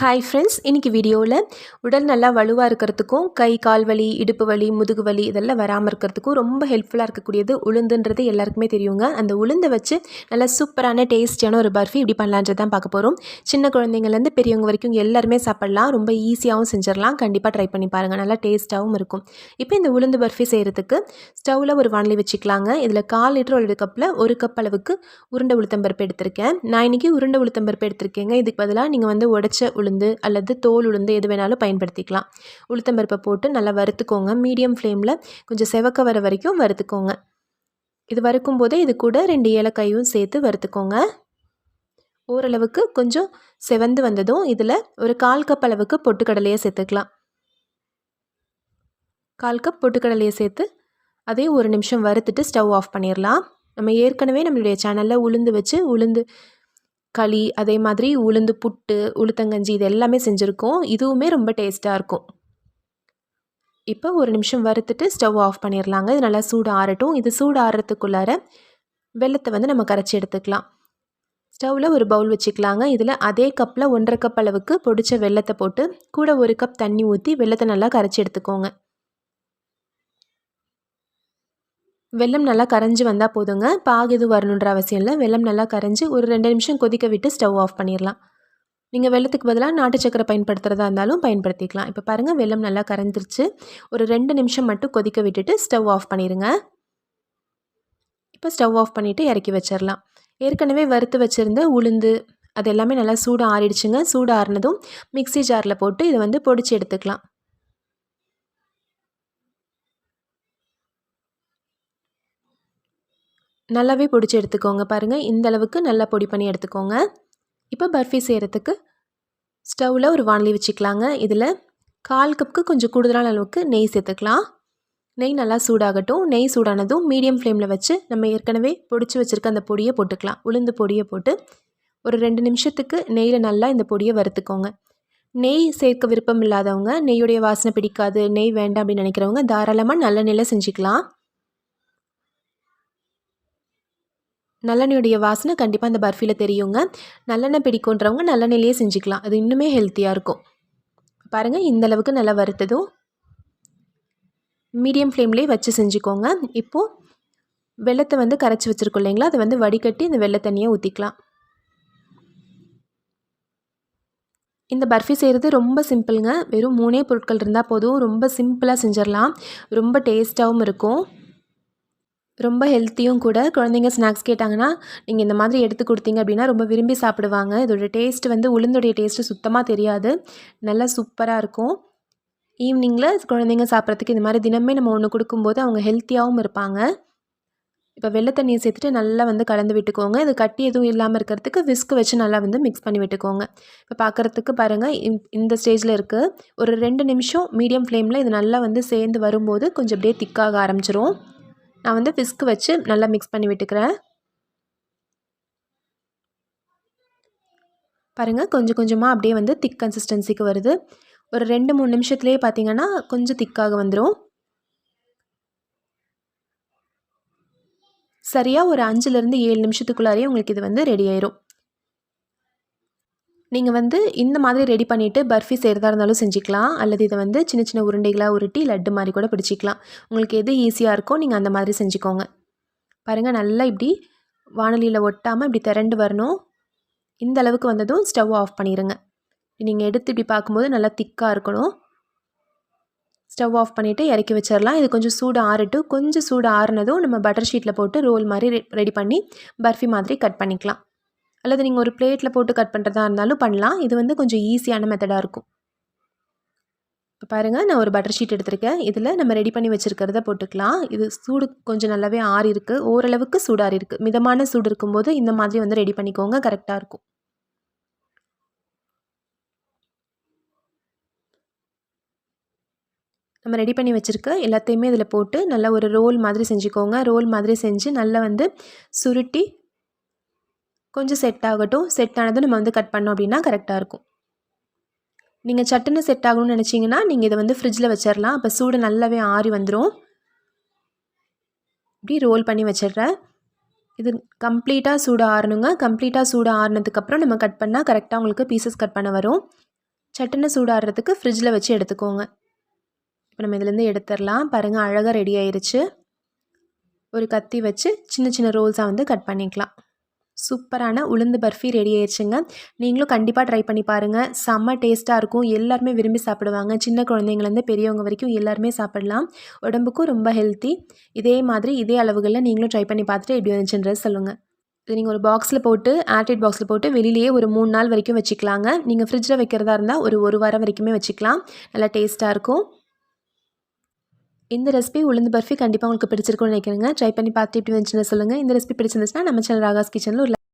Hi friends இன்றைக்கி வீடியோவில் உடல் நல்லா வலுவாக இருக்கிறதுக்கும் கை கால் வலி இடுப்பு வலி முதுகு வலி இதெல்லாம் வராமல் இருக்கிறதுக்கும் ரொம்ப ஹெல்ப்ஃபுல்லாக இருக்கக்கூடியது உளுந்துன்றது எல்லாருக்குமே தெரியுங்க. அந்த உளுந்தை வச்சு நல்லா சூப்பரான டேஸ்டியான ஒரு பர்ஃபி இப்படி பண்ணலான்றது தான் பார்க்க போகிறோம் சின்ன குழந்தைங்கள்லேருந்து பெரியவங்க வரைக்கும் எல்லாருமே சாப்பிட்லாம். ரொம்ப ஈஸியாகவும் செஞ்சிடலாம். கண்டிப்பாக ட்ரை பண்ணி பாருங்கள் நல்லா டேஸ்ட்டாகவும் இருக்கும். இப்போ இந்த உளுந்து பர்ஃபி செய்கிறதுக்கு ஸ்டவ்வில் ஒரு வானலி வச்சுக்கலாங்க. இதில் கால் லிட்டர் ஒரு கப்பில் ஒரு கப் அளவுக்கு உருண்டை உளுத்தம்பருப்பு எடுத்திருக்கேன். நான் இன்றைக்கி உருண்டை உளுத்தம்பருப்பு எடுத்திருக்கேங்க. இதுக்கு பதிலாக நீங்கள் வந்து உடச்ச உளுந்து அல்லது தோல் உளுந்து எது வேணாலும் பயன்படுத்திக்கலாம். உளுத்தம்பருப்பை போட்டு நல்லா வறுத்துக்கோங்க. மீடியம் ஃப்ளேமில் கொஞ்சம் செவக்க வர வரைக்கும் வறுத்துக்கோங்க. இது வறுக்கும் போதே இது கூட ரெண்டு ஏலக்காயும் சேர்த்து வறுத்துக்கோங்க. ஓரளவுக்கு கொஞ்சம் செவந்து வந்ததும் இதில் ஒரு கால் கப் அளவுக்கு பொட்டுக்கடலையை சேர்த்துக்கலாம். கால் கப் பொட்டுக்கடலையை சேர்த்து அதே ஒரு நிமிஷம் வறுத்துட்டு ஸ்டவ் ஆஃப் பண்ணிடலாம் நம்ம ஏற்கனவே நம்மளுடைய சேனலில் உளுந்து வச்சு உளுந்து களி அதே மாதிரி உளுந்து புட்டு உளுத்தங்கஞ்சி இது எல்லாமே செஞ்சுருக்கோம். இதுவுமே ரொம்ப டேஸ்ட்டாக இருக்கும். இப்போ ஒரு நிமிஷம் வறுத்துட்டு ஸ்டவ் ஆஃப் பண்ணிடலாங்க இது நல்லா சூடு ஆறட்டும் இது சூடு ஆறுறதுக்குள்ளார வெள்ளத்தை வந்து நம்ம கரைச்சி எடுத்துக்கலாம். ஸ்டவ்வில் ஒரு பவுல் வச்சுக்கலாங்க. இதில் அதே கப்பில் ஒன்றரை கப் அளவுக்கு பொடிச்ச வெள்ளத்தை போட்டு கூட ஒரு கப் தண்ணி ஊற்றி வெள்ளத்தை நல்லா கரைச்சி எடுத்துக்கோங்க. வெள்ளம் நல்லா கரைஞ்சி வந்தால் போதுங்க. பாகு எதுவும் வரணுன்ற அவசியம் இல்லை. வெள்ளம் நல்லா கரைஞ்சி ஒரு ரெண்டு நிமிஷம் கொதிக்க விட்டு ஸ்டவ் ஆஃப் பண்ணிடலாம் நீங்கள் வெள்ளத்துக்கு பதிலாக நாட்டு சக்கரை பயன்படுத்துகிறதா இருந்தாலும் பயன்படுத்திக்கலாம். இப்போ பாருங்கள் வெள்ளம் நல்லா கரைஞ்சிருச்சு. ஒரு ரெண்டு நிமிஷம் மட்டும் கொதிக்க விட்டுட்டு ஸ்டவ் ஆஃப் பண்ணிடுங்க இப்போ ஸ்டவ் ஆஃப் பண்ணிவிட்டு இறக்கி வச்சிடலாம் ஏற்கனவே வறுத்து வச்சுருந்த உளுந்து அது எல்லாமே நல்லா சூடு ஆறிடுச்சுங்க. சூடு ஆறினதும் மிக்சி ஜாரில் போட்டு இதை வந்து பொடிச்சு எடுத்துக்கலாம். நல்லாவே பிடிச்சி எடுத்துக்கோங்க பாருங்கள் இந்தளவுக்கு நல்லா பொடி பண்ணி எடுத்துக்கோங்க. இப்போ பர்ஃபி செய்கிறதுக்கு ஸ்டவ்வில் ஒரு வானலி வச்சுக்கலாங்க. இதில் கால் கப்புக்கு கொஞ்சம் கூடுதலான அளவுக்கு நெய் சேர்த்துக்கலாம். நெய் நல்லா சூடாகட்டும். நெய் சூடானதும் மீடியம் ஃப்ளேமில் வச்சு நம்ம ஏற்கனவே பொடிச்சு வச்சுருக்க அந்த பொடியை போட்டுக்கலாம். உளுந்து பொடியை போட்டு ஒரு ரெண்டு நிமிஷத்துக்கு நெய்யில் நல்லா இந்த பொடியை வறுத்துக்கோங்க. நெய் சேர்க்க விருப்பம் இல்லாதவங்க நெய்யுடைய வாசனை பிடிக்காது நெய் வேண்டாம் அப்படின்னு நினைக்கிறவங்க தாராளமாக நல்ல நெல்லை செஞ்சுக்கலாம். நல்லெண்ணெயுடைய வாசனை கண்டிப்பாக அந்த பர்ஃபியில் தெரியுங்க. நல்லெண்ணெய் பிடிக்குன்றவங்க நல்லெண்ணெயிலே செஞ்சுக்கலாம். அது இன்னுமே ஹெல்த்தியாக இருக்கும். பாருங்கள் இந்தளவுக்கு நல்லா வறுத்ததும் மீடியம் ஃப்ளேம்லேயே வச்சு செஞ்சுக்கோங்க. இப்போது வெள்ளத்தை வந்து கரைச்சி வச்சுருக்கோம் இல்லைங்களா? அதை வந்து வடிகட்டி இந்த வெள்ளை தண்ணியை ஊற்றிக்கலாம் இந்த பர்ஃபி செய்கிறது ரொம்ப சிம்பிளுங்க. வெறும் மூணே பொருட்கள் இருந்தால் போதும். ரொம்ப சிம்பிளாக செஞ்சிடலாம். ரொம்ப டேஸ்ட்டாகவும் இருக்கும். ரொம்ப ஹெல்த்தியும் கூட குழந்தைங்க ஸ்நாக்ஸ் கேட்டாங்கன்னா நீங்கள் இந்த மாதிரி எடுத்து கொடுத்தீங்க அப்படின்னா ரொம்ப விரும்பி சாப்பிடுவாங்க. இதோட டேஸ்ட் வந்து உளுந்துடைய டேஸ்ட்டு சுத்தமாக தெரியாது. நல்லா சூப்பராக இருக்கும். ஈவினிங்கில் குழந்தைங்க சாப்பிட்றதுக்கு இந்த மாதிரி தினமே நம்ம ஒன்று கொடுக்கும்போது அவங்க ஹெல்த்தியாகவும் இருப்பாங்க. இப்போ வெள்ளை தண்ணியை சேர்த்துட்டு நல்லா வந்து கலந்து விட்டுக்கோங்க. இது கட்டி எதுவும் இல்லாமல் இருக்கிறதுக்கு விஸ்க் வச்சு நல்லா வந்து மிக்ஸ் பண்ணி விட்டுக்கோங்க. இப்போ பார்க்குறதுக்கு பாருங்கள் இந்த ஸ்டேஜில் இருக்குது ஒரு ரெண்டு நிமிஷம் மீடியம் ஃப்ளேமில் இது நல்லா வந்து சேர்ந்து வரும்போது கொஞ்சம் அப்படியே திக்காக ஆரம்பிச்சிரும். நான் வந்து ஃபிஸ்க்கு வச்சு நல்லா மிக்ஸ் பண்ணி விட்டுக்கிறேன். பாருங்கள் கொஞ்சம் கொஞ்சமாக அப்படியே வந்து திக் கன்சிஸ்டன்சிக்கு வருது. ஒரு ரெண்டு மூணு நிமிஷத்துலேயே பார்த்தீங்கன்னா கொஞ்சம் திக்காக வந்துடும் சரியாக ஒரு அஞ்சுலேருந்து ஏழு நிமிஷத்துக்குள்ளாரையே உங்களுக்கு இது வந்து ரெடி ஆயிரும். நீங்கள் வந்து இந்த மாதிரி ரெடி பண்ணிவிட்டு பர்ஃபி செய்கிறதா இருந்தாலும் செஞ்சுக்கலாம். அல்லது இதை வந்து சின்ன சின்ன உருண்டைகளாக உருட்டி லட்டு மாதிரி கூட பிடிச்சிக்கலாம். உங்களுக்கு எது ஈஸியாக இருக்கோ நீங்கள் அந்த மாதிரி செஞ்சுக்கோங்க. பாருங்கள் நல்லா இப்படி வானொலியில் ஒட்டாமல் இப்படி திரண்டு வரணும். இந்த அளவுக்கு வந்ததும் ஸ்டவ் ஆஃப் பண்ணிடுங்க நீங்கள் எடுத்து இப்படி பார்க்கும்போது நல்லா திக்காக இருக்கணும். ஸ்டவ் ஆஃப் பண்ணிவிட்டு இறக்கி வச்சிடலாம் இது கொஞ்சம் சூடு ஆறட்டும். கொஞ்சம் சூடு ஆறுனதும் நம்ம பட்டர் ஷீட்டில் போட்டு ரோல் மாதிரி ரெடி பண்ணி பர்ஃபி மாதிரி கட் பண்ணிக்கலாம். அல்லது நீங்கள் ஒரு பிளேட்டில் போட்டு கட் பண்ணுறதா இருந்தாலும் பண்ணலாம். இது வந்து கொஞ்சம் ஈஸியான மெத்தடாக இருக்கும். இப்போ பாருங்கள் நான் ஒரு பட்டர் ஷீட் எடுத்திருக்கேன். இதில் நம்ம ரெடி பண்ணி வச்சுருக்கிறத போட்டுக்கலாம். இது சூடு கொஞ்சம் நல்லாவே ஆறி இருக்குது ஓரளவுக்கு சூடாறி இருக்குது மிதமான சூடு இருக்கும்போது இந்த மாதிரி வந்து ரெடி பண்ணிக்கோங்க. கரெக்டாக இருக்கும். நம்ம ரெடி பண்ணி வச்சுருக்க எல்லாத்தையுமே இதில் போட்டு நல்லா ஒரு ரோல் மாதிரி செஞ்சுக்கோங்க. ரோல் மாதிரி செஞ்சு நல்லா வந்து சுருட்டி கொஞ்சம் செட் ஆகட்டும். செட் ஆனதும் நம்ம வந்து கட் பண்ணோம் அப்படின்னா கரெக்டாக இருக்கும். நீங்கள் சட்டுன்னு செட் ஆகணும்னு நினச்சிங்கன்னா நீங்கள் இதை வந்து ஃப்ரிட்ஜில் வச்சிடலாம் அப்போ சூடு நல்லாவே ஆறி வந்துடும் இப்படி ரோல் பண்ணி வச்சிடுறேன் இது கம்ப்ளீட்டாக சூடு ஆறணுங்க. கம்ப்ளீட்டாக சூடு ஆறினதுக்கப்புறம் நம்ம கட் பண்ணால் கரெக்டாக உங்களுக்கு பீசஸ் கட் பண்ண வரும். சட்டுன்னு சூடாடுறதுக்கு ஃப்ரிட்ஜில் வச்சு எடுத்துக்கோங்க. இப்போ நம்ம இதுலேருந்து எடுத்துடலாம் பாருங்கள் அழகாக ரெடி ஆயிடுச்சு ஒரு கத்தி வச்சு சின்ன சின்ன ரோல்ஸாக வந்து கட் பண்ணிக்கலாம். சூப்பரான உளுந்து பர்ஃபி ரெடி ஆயிடுச்சுங்க நீங்களும் கண்டிப்பாக ட்ரை பண்ணி பாருங்கள் செம்ம டேஸ்ட்டாக இருக்கும். எல்லாருமே விரும்பி சாப்பிடுவாங்க. சின்ன குழந்தைங்கலேருந்து பெரியவங்க வரைக்கும் எல்லாருமே சாப்பிடலாம். உடம்புக்கும் ரொம்ப ஹெல்த்தி இதே மாதிரி இதே அளவுகளில் நீங்களும் ட்ரை பண்ணி பார்த்துட்டு எப்படி வந்துச்சுன்றது சொல்லுங்கள் இது நீங்கள் ஒரு பாக்ஸில் போட்டு ஏர்டைட் பாக்ஸில் போட்டு வெளியிலேயே ஒரு மூணு நாள் வரைக்கும் வச்சுக்கலாங்க. நீங்கள் ஃப்ரிட்ஜில் வைக்கிறதா இருந்தால் ஒரு ஒரு வாரம் வரைக்குமே வச்சுக்கலாம். நல்லா டேஸ்ட்டாக இருக்கும். இந்த ரெசிபி உளுந்து பர்ஃபி கண்டிப்பாக உங்களுக்கு பிடிச்சிருக்கும்னு நினைக்கிறேங்க. ட்ரை பண்ணி பார்த்துட்டு எப்படி வந்துச்சுன்னு சொல்லுங்கள் இந்த ரெசிபி பிடிச்சிருந்துச்சுன்னா நம்ம சேனல் ராகாஸ் கிச்சனில் ஒரு